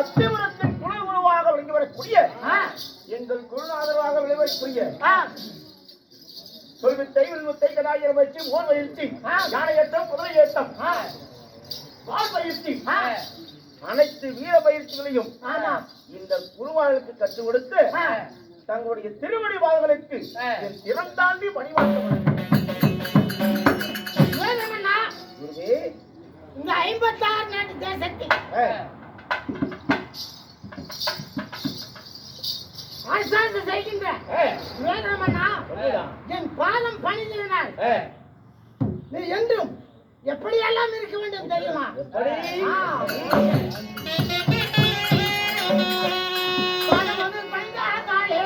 அத்திவரத்தின் குழு குழுவாக விளங்கி எங்கள் குருநாதரவாக விளைவரக்கூடிய சொல்வித்தை வில்வத்தை கதாயிரம் வச்சு மோர் பயிற்சி யானை ஏற்றம் குதிரை ஏற்றம் வால் பயிற்சி அனைத்து வீர பயிற்சிகளையும் இந்த குருவாளுக்கு கற்றுக் கொடுத்து தங்களுடைய திருவடி வாழ்களுக்கு என் திறம் தாண்டி பணிவாக்க இந்த ஐம்பத்தாறு நாட்டு தேசத்தில் அரசாங்கம் செய்கின்ற சொல்லுடா. என் பாதம் பணிந்ததனால் ஆ, நீ என்றும் எப்படியெல்லாம் இருக்க வேண்டும் தெரியுமா. பாதம் வந்து பணிந்தாலே,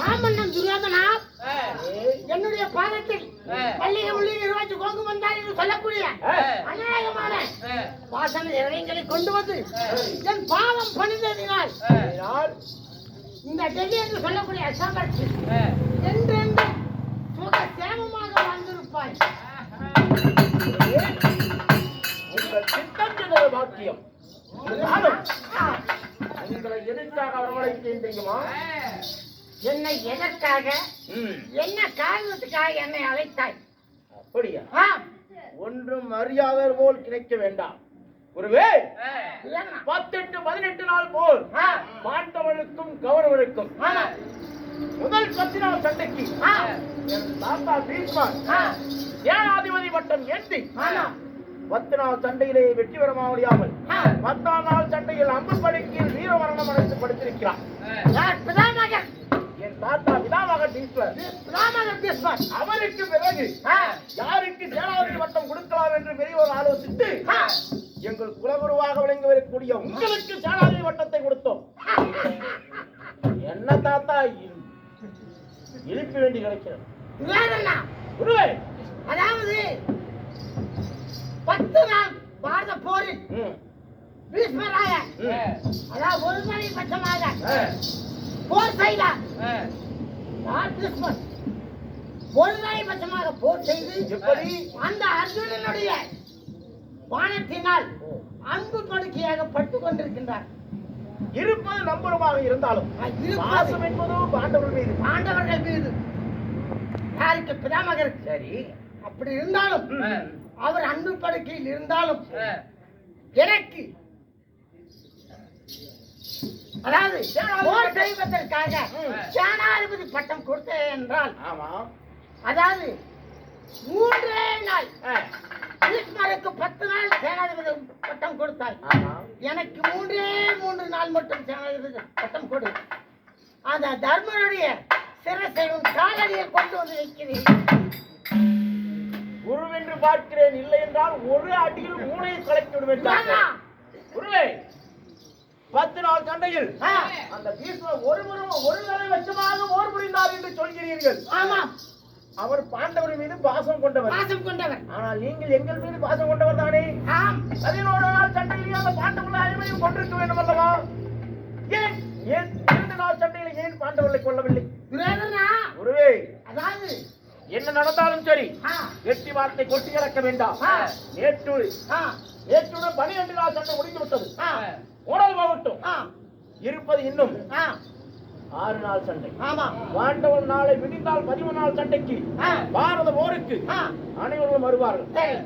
மாமன்னன் துரியோதனா என்னுடைய பாதத்தில் பள்ளியை உள்ளே நிர்வாகித்து கொங்கு வந்தார் என்று சொல்லக்கூடிய அநாயகமான வாசன இறைங்களை கொண்டு வந்து என் பாவம் பணிந்ததினால் இந்த டெல்லி என்று சொல்லக்கூடிய அசாமர்த்தி என்றென்றும் சுக சேமமாக வாழ்ந்திருப்பாய். பாக்கியம். உங்களை எதற்காக வரவழைத்தேன் தெரியுமா? என்னை எதற்காக? என்ன காரணத்துக்காக என்னை அழைத்தாய்? அப்படியா? ஒன்றும் அறியாத போல் கிடைக்க வேண்டாம். குருவே? பத்தெட்டு பதினெட்டு நாள் போல் ஆ, பாண்டவனுக்கும் கௌரவனுக்கும். முதல் பத்து நாள் சண்டைக்கு தாத்தா பீஷ்மர் ஆ, ஏனாதிபதி வட்டம் ஏந்தி. பத்து நாள் சண்டையிலே வெற்றி பெற முடியாமல் பத்தாம் நாள் சண்டையில் அம்பு படுக்கையில் வீரமரணம் அடைந்து படுத்திருக்கிறார். தாத்தா பிதாமகன் பீஷ்மர் அவருக்கு பிறகு யாருக்கு சேனாதிபதி வட்டம் கொடுக்கலாம் என்று பெரியவர் ஆலோசித்து எங்கள் குலகுருவாக விளங்கி வரக்கூடிய உங்களுக்கு சேனாதிபதி வட்டத்தை கொடுத்தோம். என்ன தாத்தா இழுக்க வேண்டி கிடைக்கிறது அதாவது பத்து நாள் பாரத போரில் பீஷ்மராக. அதாவது ஒரு மணி பட்சமாக போர் செய்தார் யார் பீஷ்மர் ஒரு மணி பட்சமாக போர் செய்து எப்படி அந்த அர்ஜுனனுடைய வானத்தினால் அன்பு படுக்கையாக பட்டு கொண்டிருக்கின்றார். இருப்பது நம்புறமாக இருந்தாலும் பாசம் என்பதோ பாண்டவர் மீது. பாண்டவர்கள் மீது. யாருக்கு பிதாமகர்? சரி. அப்படி இருந்தாலும். அவர் அன்பு படுக்கையில் இருந்தாலும் எனக்கு அதாவது போர் செய்வதற்காக. சேனாதிபதி பட்டம் கொடுத்தேன் என்றால் ஆமா. அதாவது மூன்றே நாள். ஆ, பீஷ்மருக்கு பத்து நாள் சேனாதிபதி பட்டம் கொடுத்தாய். ஆமா. எனக்கு மூன்றே மூன்று நாள் மட்டும் சேனாதிபதி பட்டம் கொடு. அந்த தர்மனுடைய சிரசை உன் காலடியில் கொண்டு வந்து வைக்கிறேன். குருவென்று பார்க்கிறேன் இல்லை என்றால் ஒரு அடியில் மூளையை கலைத்து விடுவேன் ஆமா. குருவே பத்து நாள் சண்டையில் அந்த பீஷ்மர் ஒரு முறை ஒரு தலை வச்சமாக ஓர் புரிந்தார் என்று சொல்கிறீர்கள். ஆமாம். அவர் பாண்டவர் மீது பாசம் கொண்டவர். பாசம் கொண்டவர். ஆனால் நீங்கள் எங்கள் மீது பாசம் கொண்டவர் தானே? ஆம். பதினோரு நாள் சண்டையில் அந்த பாண்டவர்கள் அனைவரையும் கொண்டிருக்க வேண்டும் அல்லவா? ஏன்? ஏன் இரண்டு நாள் சண்டையில் ஏன் பாண்டவர்களை கொல்லவில்லை? குருவே அதாவது? என்ன நடந்தாலும் சரி எட்டி வார்த்தை கொட்டி இறக்க வேண்டாம். நேற்று நேற்றுடன் பனிரெண்டு நாள் சண்டை முடிந்து விட்டது போகட்டும் ஆ, இருப்பது இன்னும். ஆறு நாள் சண்டை. ஆமா. பாண்டவன் நாளை விடிந்தால் பதிமூணு நாள் சண்டைக்கு. ஆ, பாரத போருக்கு. ஆ, அனைவரும் வருவார்கள்.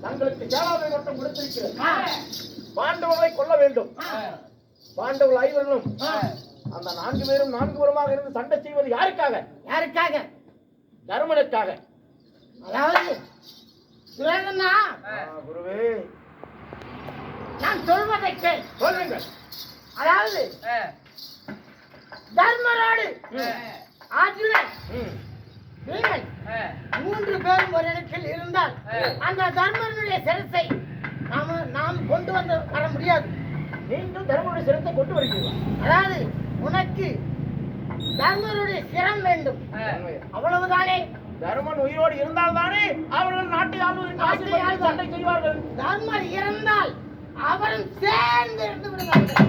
தங்களுக்கு சேலாவை வட்டம் கொடுத்திருக்கிறது ஆ, பாண்டவர்களை கொல்ல வேண்டும். பாண்டவர்கள் ஐவர்களும் ஆ. அந்த நான்கு பேரும் நான்கு புறமாக இருந்து சண்டை செய்வது யாருக்காக? யாருக்காக? தருமனுக்காக. அதாவது குருவே. நான் சொல்வதை கேள். சொல்லுங்கள். அதாவது தர்மரோடு. அர்ஜுனன் ம். நீங்கள் மூன்று பேரும் ஒரு இடத்தில் இருந்தால் அந்த தர்மனுடைய சிரத்தை நாம நாம் கொண்டு வந்து வர முடியாது. நீங்கள் தர்மனுடைய சிரத்தை கொண்டு வருகிறீர்களா அதாவது உனக்கு தர்மருடைய சிரம் வேண்டும்? அவ்வளவுதானே? தருமன் உயிரோடு இருந்தால்தானே அவர்கள் நாட்டை ஆள்வார். சண்டை செய்வார்கள். தர்மர் இறந்தால் அவரும் சேர்ந்து இருந்து விடுவார்கள்.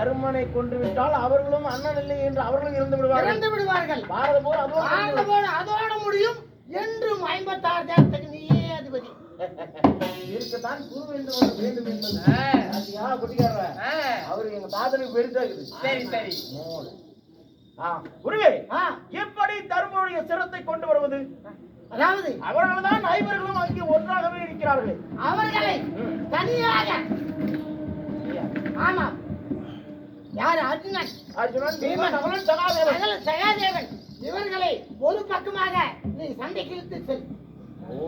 தருமனை கொன்று விட்டால் அவர்களும் அண்ணன் இல்லை என்று அவர்களும் இருந்து விடுவார்கள். இறந்து விடுவார்கள். பாரத போர் அதோடு போது அதோட முடியும் என்றும் ஐம்பத்தாறு தேசத்துக்கு நீயே அதிபதி. இருக்கத்தான் குரு என்று வேண்டும் என்பது. குட்டிக்காரர அவரு எங்க தாத்தனுக்கு பெருசா இருக்குது சரி சரி. குருவே எப்படி தர்மனுடைய சிரத்தை கொண்டு வருவது? அதாவது? அவர்கள் தான் ஐவர்களும் அங்கே ஒன்றாகவே இருக்கிறார்கள். அவர்களை தனியாக. ஆமாம். யார் அர்ஜுனன் அர்ஜுனன் பீமன் அவனும் சகாதேவன். சகாதேவன். இவர்களை ஒரு பக்கமாக நீ சண்டைக்கு இழுத்து செல். ஓ.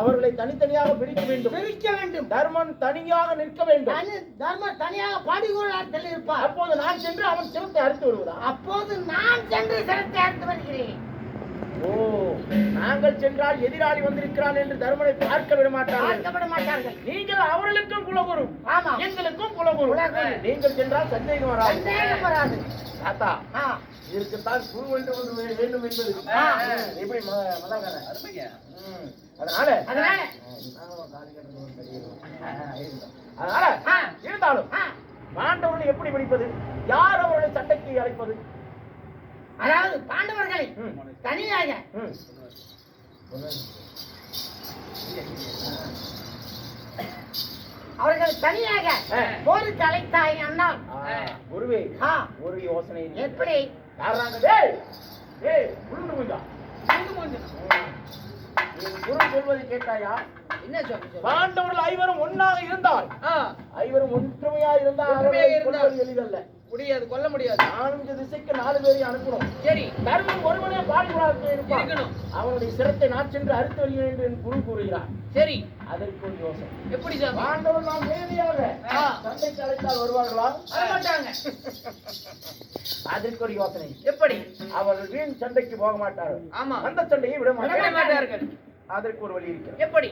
அவர்களை தனித்தனியாக பிரிக்க வேண்டும். பிரிக்க வேண்டும். தர்மன் தனியாக நிற்க வேண்டும். தனி தர்ம தனியாக பாடிகோளாரத்தில் இருப்பார் அப்போது நான் சென்று அவன் சிரத்தை அறுத்து வருவதா அப்போது நான் சென்று சிரத்தை அறுத்து வருகிறேன். ஓ நாங்கள் சென்றால் எதிராளி வந்திருக்கிறான் என்று தர்மனை பார்க்க விட மாட்டார்கள் பார்க்கப்பட மாட்டார்கள் நீங்கள் அவர்களுக்கும் குலகுரு. ஆமா எங்களுக்கும் குலகுரு. நீங்கள் சென்றால் சந்தேகம் வராது சந்தேகம் வராது தாத்தா இதற்குத்தான் குரு வேண்டும் என்று வேண்டும் என்பது. எப்படி ம- மதாகாரன்? அருமைங்க ம். அதனால அதனால அதனால. இருந்தாலும் பாண்டவர்களை எப்படி பிடிப்பது யார் அவர்களை சண்டைக்கு அழைப்பது அதாவது பாண்டவர்களை. தனியாக. அவர்கள் தனியாக. போருக்கு அழைத்தாய் அண்ணா குருவே ஒரு யோசனை. எப்படி? குரு சொல்வதை கேட்டாயா? என்ன சொல்லு. பாண்டவர்கள் ஐவரும் ஒன்னாக இருந்தால் ஐவரும் ஒற்றுமையா இருந்தால் எளிதல்ல. முடியாது கொல்ல முடியாது. நான்கு திசைக்கு நாலு பேரை அனுப்பணும். சரி. தர்மன் ஒருவனே இருப்பான். இருக்கணும். அவனுடைய சிரத்தை நான் சென்று அறுத்து வருகிறேன் என்று என் குரு கூறுகிறான் சரி. அதற்கு ஒரு யோசனை. எப்படி சாமி? பாண்டவர் நாம் நேரடியாக. சண்டைக்கு அழைத்தால் வருவார்களா? வரமாட்டாங்க. அதற்கு ஒரு யோசனை. எப்படி? அவர்கள் வீண் சண்டைக்கு போக மாட்டார்கள். ஆமா. அந்த சண்டையை விட மாட்டார்கள். அதற்கு ஒரு வழி இருக்கிறது. எப்படி?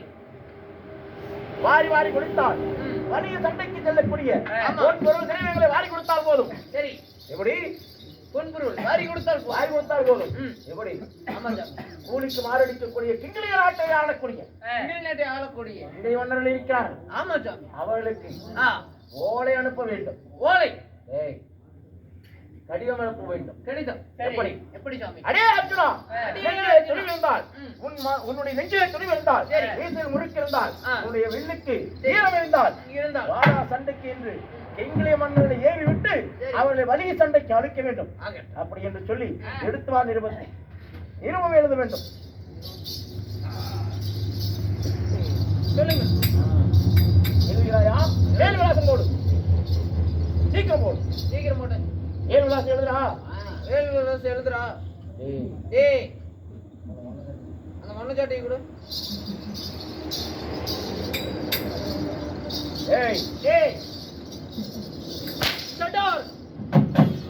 வாரி வாரி கொடுத்தால் வலிய சண்டைக்கு செல்லக்கூடிய ஆமா. பொன் பொருள் திரவியங்களை வாரி கொடுத்தால் போதும். சரி. எப்படி? பொன்பொருள் வாரி கொடுத்தால். வாரி கொடுத்தால் போதும். எப்படி? ஆமா சாமி கூலிக்கு மாரடிக்கக்கூடிய கிங்கிலிய நாட்டை ஆளக்கூடிய. இந்திய நாட்டை ஆளக்கூடிய. மன்னர்கள் இருக்கிறார்கள். ஆமா சாமி. அவர்களுக்கு ஓலை அனுப்ப வேண்டும். ஓலை. ஏய் கடிதம் அனுப்ப வேண்டும். கடிதம். எப்படி? எப்படி சாமி அடே அர்ஜுனா. நெஞ்சிலே துணிவு இருந்தால். உன் உன்னுடைய நெஞ்சிலே துணிவு இருந்தால். வீசில் முறுக்கு இருந்தால். உன்னுடைய வில்லுக்கு வீரம் இருந்தால் இருந்தால். வாரா சண்டைக்கு என்று எங்கிலே மன்னர்களை ஏவி விட்டு. அவர்களை வலிய சண்டைக்கு அழைக்க வேண்டும். அப்படி என்று சொல்லி. எடுத்து வா நிருபத்தை நிருபம் எழுத வேண்டும். சொல்லுங்க எழுதுகிறாயா? ஏழு விலாசம் போடு. சீக்கிரம் போடு. சீக்கிரம் போட்டு ஏழு விலாசம் வேல் விலாசம் எழுதுறா. ஏய், அந்த மண்ணு சாட்டையை கொடு. ஏய். ஏய்.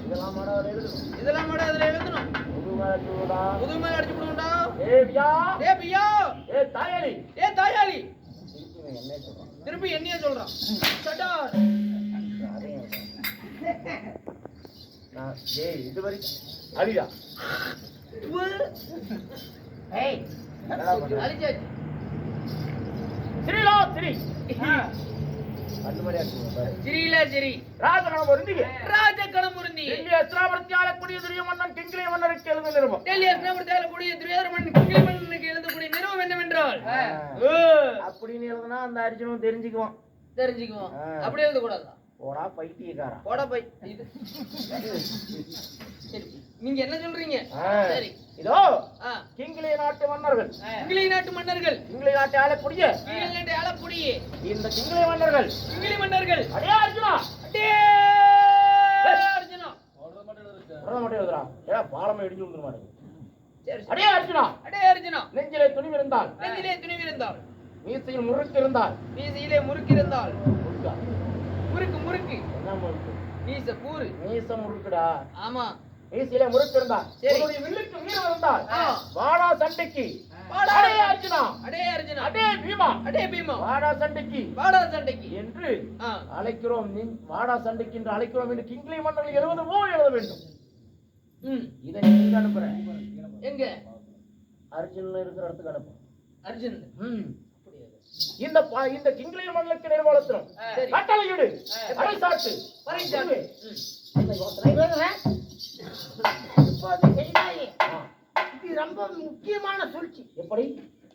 இதெல்லாம் மாணவர் எழுதணும். இதெல்லாம் கூட அதுல எழுதணும். புது மேல அடிச்சு விடுவோம்டா. ஏய் பியா ஏ பியா ஏய் தாயாளி. ஏ தாயாளி. திருப்பி என்னைய சொல்றான். சட்டார். நான் ஏய் இது வரைக்கும் அழிடா ஏய் என்னடா பண்ற? ஸ்ரீ சிரியில சிரி ராஜகணம் பொருந்திய ராஜ கணமுருந்தி இந்திய அஸ்திராபுரத்தை ஆளக்கூடிய துரிய மன்னன் கிங்கிலி மன்னருக்கு நிறுவம் டெல்லி நிறுவம் என்னவென்றால் ஓ, அப்படின்னு எழுதுனா அந்த அர்ஜுனும் தெரிஞ்சுக்குவான் தெரிஞ்சுக்குவோம் அப்படி எழுத கூடாதா போடா பைத்தியக்காரன். போட பை இது. சரி நீங்க என்ன சொல்றீங்க. சரி. இதோ கிங்கிலி நாட்டு மன்னர்கள். இங்கிலி நாட்டு மன்னர்கள். கிங்கிலி நாட்டை ஆளக்கூடிய இங்கிலி நாட்டு ஆளக்கூடிய இந்த கிங்கிலி மன்னர்கள். இங்கிலி மன்னர்கள். அடே அர்ஜுனா. அடே அர்ஜுனா. மட்டும் எழுதுறா. ஏடா பாலமா இடிஞ்சு விழுந்துட மாட்டேங்குது. அடே அர்ஜுனா. அடே அர்ஜுனா. நெஞ்சிலே துணிவு இருந்தால். நெஞ்சிலே துணிவிருந்தால் மீசையில் முறுக்கு இருந்தால். மீசையிலே முறுக்கிருந்தால் முறுக்கா? முறுக்கு முறுக்கு. என்ன முறுக்கு? மீச கூறு. மீச முறுக்குடா. ஆமா. மீசையிலே முறுக்கு இருந்தால் சரி. வில்லுக்கு வீரம் இருந்தால். வாடா சண்டைக்கு. வாடா. அடே அர்ஜுனா. அடே அர்ஜுனா. அடே பீமா. அடே பீமா. வாடா சண்டைக்கு. வாடா சண்டைக்கு. என்று அழைக்கிறோம் நீ வாடா சண்டைக்கு என்று அழைக்கிறோம் என்று கிங்கிலி மன்னர்கள் எழுவது போல் எழுத வேண்டும். ம். இதை நீங்க அனுப்புற? எங்க? அர்ஜுன் இருக்கிற இடத்துக்கு அனுப்பு. அர்ஜுன். ம். இந்த இந்த கிங்கிலி மன்னருக்கு நிர்வாகத்திலும். கட்டளையிடு ஆ. அரைசாட்டு பறைசாட்டு. ம். என்ன யோசனை வேணுங்க? இப்போது செய்தாயே ஆ. இது ரொம்ப முக்கியமான சூழ்ச்சி எப்படி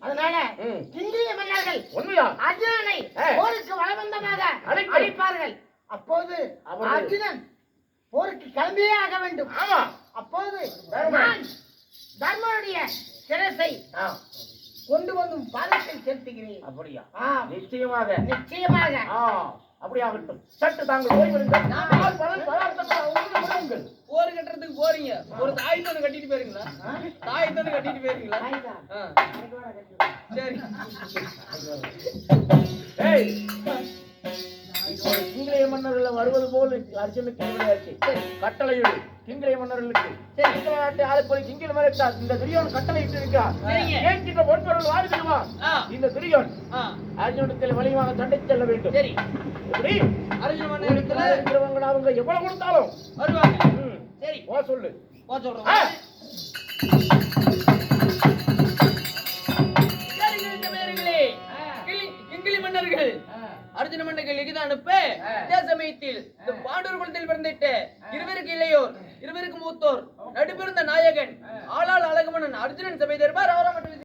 அதனால ம். இந்திய மன்னர்கள் உண்மையா அர்ஜுனனை ஆ. போருக்கு வளவந்தமாக அழைப்பு. அழைப்பார்கள் அப்போது அவர்கள். அர்ஜுனன் போருக்கு கிளம்பியே ஆக வேண்டும் ஆமா அப்போது தர்மன். நான் தர்மனுடைய சிரசை ஆ. கொண்டு வந்து பாதத்தில் செலுத்துகிறேன் அப்படியா ஆ, நிச்சயமாக நிச்சயமாக ஆ அப்படியாகட்டும் சற்று தாங்கள் ஓய்வெடுங்கள். போர் கட்டுறதுக்கு போறீங்க. ஒரு தாய் தோணு கட்டிட்டு போயிருங்களா தாய் தோணு கட்டிட்டு போயிருங்களா. சரி. கிங்கிலேய மன்னர்கள் வருவது போல் அர்ஜுனுக்கு விளையாச்சு கட்டளையிடு. கிங்கிலேய மன்னர்களுக்கு. கிங்கில நாட்டை ஆளப்போய் கிங்கில மரத்தா இந்த துரியோன் கட்டளையிட்டு இருக்கா சரிங்க. ஏன் பொன்பொருள் வாழ்விடுவா ஆ. இந்த துரியோன் அர்ஜுனத்தில் வலிமாக சண்டை செல்ல வேண்டும். சரி. எப்படி? அர்ஜுன மன்னர் ஊருக்கு இடத்துல மேல இருக்கிறவங்க அவங்க எவ்வளவு கொடுத்தாலும். வருவாங்க. சரி. போ சொல்லு. போ ஆ. மன்னர்கள் லிகித அனுப்ப. சமயத்தில் இந்த பாண்டூர் குலத்தில் பிறந்திட்ட இருவருக்கு இளையோர் இருவருக்கு மூத்தோர் நடுபிறந்த நாயகன் ஆளாள் அழகுமன்னன் அர்ஜுனன் சபை தருவார். அவரை